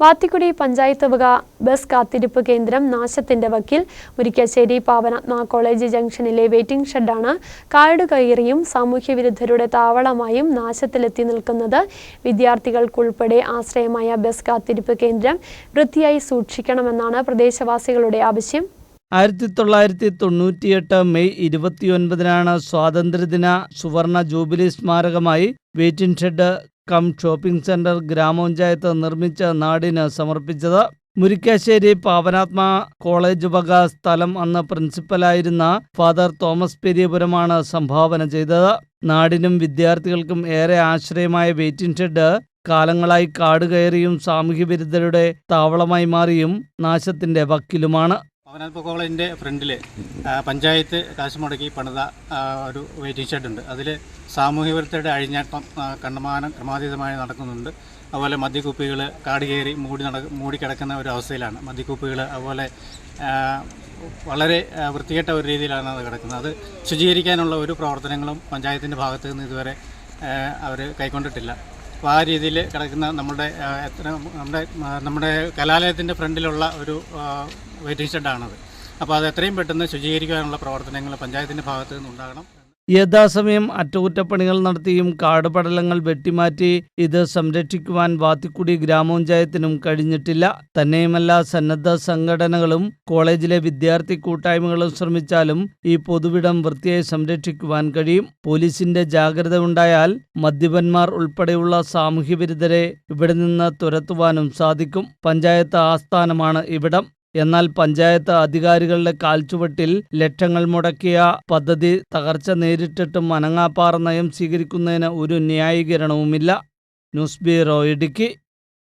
വാത്തിക്കുടി പഞ്ചായത്ത് വക ബസ് കാത്തിരിപ്പ് കേന്ദ്രം നാശത്തിന്റെ വക്കിൽ മുരിക്കശ്ശേരി പാവനാത്മ കോളേജ് ജംഗ്ഷനിലെ വെയിറ്റിംഗ് ഷെഡാണ്. കാട് കയറിയും സാമൂഹ്യ വിരുദ്ധരുടെ താവളമായും നാശത്തിലെത്തി നിൽക്കുന്നത് വിദ്യാർത്ഥികൾക്കുൾപ്പെടെ ആശ്രയമായ ബസ് കാത്തിരിപ്പ് കേന്ദ്രം വൃത്തിയായി സൂക്ഷിക്കണമെന്നാണ് പ്രദേശവാസികളുടെ ആവശ്യം. ആയിരത്തി തൊള്ളായിരത്തി തൊണ്ണൂറ്റിയെട്ട് മെയ് ഇരുപത്തിയൊൻപതിനാണ് സ്വാതന്ത്ര്യദിന സുവർണ jubilee സ്മാരകമായി waiting shed cum shopping centre ഗ്രാമപഞ്ചായത്ത് നിർമ്മിച്ച നാടിന് സമർപ്പിച്ചത്. മുരിക്കാശ്ശേരി പാവനാത്മ കോളേജ് വക സ്ഥലം അന്ന് പ്രിൻസിപ്പലായിരുന്ന ഫാദർ തോമസ് പെരിയപുരമാണ് സംഭാവന ചെയ്തത്. നാടിനും വിദ്യാർത്ഥികൾക്കും ഏറെ ആശ്രയമായ വെയിറ്റിംഗ് ഷെഡ് കാലങ്ങളായി കാടുകയറിയും സാമൂഹ്യവിരുദ്ധരുടെ താവളമായി മാറിയും നാശത്തിന്റെ വക്കിലുമാണ്. പവനാത്മ കോളേജിന്റെ ഫ്രണ്ടിൽ പഞ്ചായത്ത് കാശ് മുടക്കി പണിത ഒരു വെയിറ്റിംഗ് ഷെഡുണ്ട് അതിൽ സാമൂഹ്യ വിരുദ്ധയുടെ അഴിഞ്ഞാട്ടം കണ്ണമാനം ക്രമാതീതമായി നടക്കുന്നുണ്ട്. അതുപോലെ മദ്യക്കുപ്പികൾ കാട് കയറി മൂടി നട മൂടിക്കിടക്കുന്ന ഒരു അവസ്ഥയിലാണ്. മദ്യക്കുപ്പികൾ അതുപോലെ വളരെ വൃത്തികെട്ട ഒരു രീതിയിലാണ് അത് കിടക്കുന്നത്. അത് ശുചീകരിക്കാനുള്ള ഒരു പ്രവർത്തനങ്ങളും പഞ്ചായത്തിന്റെ ഭാഗത്ത് നിന്ന് ഇതുവരെ അവർ കൈക്കൊണ്ടിട്ടില്ല. അപ്പോൾ ആ രീതിയിൽ കിടക്കുന്ന നമ്മുടെ എത്ര നമ്മുടെ നമ്മുടെ കലാലയത്തിന്റെ ഫ്രണ്ടിലുള്ള ഒരു വെയിറ്റിംഗ് ഷെഡാണത് അപ്പോൾ അത് എത്രയും പെട്ടെന്ന് ശുചീകരിക്കാനുള്ള പ്രവർത്തനങ്ങൾ പഞ്ചായത്തിന്റെ ഭാഗത്ത് നിന്നുണ്ടാകണം. യഥാസമയം അറ്റകുറ്റപ്പണികൾ നടത്തിയും കാടുപടലങ്ങൾ വെട്ടിമാറ്റി ഇത് സംരക്ഷിക്കുവാൻ വാത്തിക്കുടി ഗ്രാമപഞ്ചായത്തിനും കഴിഞ്ഞിട്ടില്ല. തന്നെയുമല്ല സന്നദ്ധ സംഘടനകളും കോളേജിലെ വിദ്യാർത്ഥി കൂട്ടായ്മകളും ശ്രമിച്ചാലും ഈ പൊതുവിടം വൃത്തിയായി സംരക്ഷിക്കുവാൻ കഴിയും. പോലീസിന്റെ ജാഗ്രത ഉണ്ടായാൽ മദ്യപന്മാർ ഉൾപ്പെടെയുള്ള സാമൂഹ്യവിരുദ്ധരെ ഇവിടെ നിന്ന് തുരത്തുവാനും സാധിക്കും. പഞ്ചായത്ത് ആസ്ഥാനമാണ് ഇവിടം. എന്നാൽ പഞ്ചായത്ത് അധികാരികളുടെ കാൽച്ചുവട്ടിൽ ലക്ഷങ്ങൾ മുടക്കിയ പദ്ധതി തകർച്ച നേരിട്ടിട്ടും അനങ്ങാപ്പാറ നയം സ്വീകരിക്കുന്നതിന് ഒരു ന്യായീകരണവുമില്ല. News bureau Idukki.